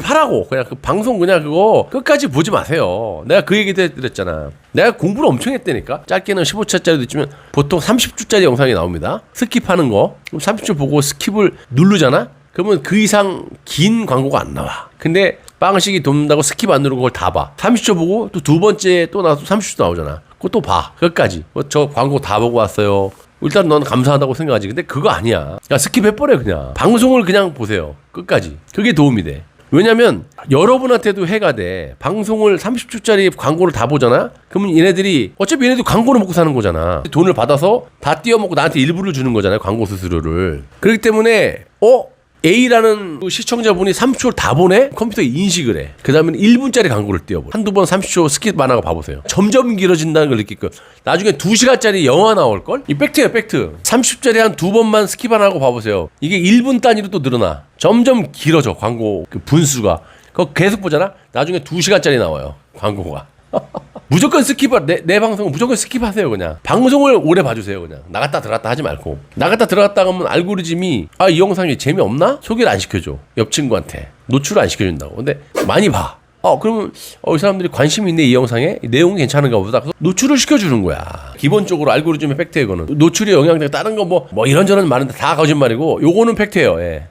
스킵하라고 그냥 그 방송 그냥 그거 끝까지 보지 마세요. 내가 그 얘기 드렸잖아. 내가 공부를 엄청 했다니까. 짧게는 15초짜리도 있지만 보통 30초짜리 영상이 나옵니다. 스킵하는 거. 그럼 30초 보고 스킵을 누르잖아. 그러면 그 이상 긴 광고가 안 나와. 근데 빵식이 돕는다고 스킵 안 누르고 그걸 다 봐. 30초 보고 또 두 번째 또 나와서 30초 나오잖아. 그거 또 봐. 끝까지. 뭐저 광고 다 보고 왔어요. 일단 넌 감사하다고 생각하지. 근데 그거 아니야. 야, 스킵해버려, 그냥. 방송을 그냥 보세요. 끝까지. 그게 도움이 돼. 왜냐면 여러분한테도 해가 돼. 방송을 30초짜리 광고를 다 보잖아? 그러면 얘네들이 어차피 얘네도 광고를 먹고 사는 거잖아. 돈을 받아서 다 띄워먹고 나한테 일부를 주는 거잖아요. 광고 수수료를. 그렇기 때문에 어? A라는 그 시청자분이 30초를 다 보내? 컴퓨터에 인식을 해. 그 다음에 1분짜리 광고를 띄워버려. 한두 번 30초 스킵 안 하고 봐보세요. 점점 길어진다는 걸 느낄 거예요. 나중에 2시간짜리 영화 나올걸? 이 팩트예요, 팩트. 30초짜리 한 두 번만 스킵 안 하고 봐보세요. 이게 1분 단위로 또 늘어나. 점점 길어져, 광고 그 분수가. 그거 계속 보잖아? 나중에 2시간짜리 나와요, 광고가. 무조건 스킵, 내, 내 방송은 무조건 스킵하세요, 그냥. 방송을 오래 봐주세요, 그냥. 나갔다 들어갔다 하지 말고. 나갔다 들어갔다 하면 알고리즘이, 아, 이 영상이 재미없나? 소개를 안 시켜줘. 옆 친구한테. 노출을 안 시켜준다고. 근데 많이 봐. 어, 그러면, 어, 이 사람들이 관심 있네, 이 영상에? 이 내용이 괜찮은가 보다. 그래서 노출을 시켜주는 거야. 기본적으로 알고리즘의 팩트예요, 이거는. 노출이 영향되고 다른 거 뭐, 뭐 이런저런 많은데 다 거짓말이고, 요거는 팩트예요, 예.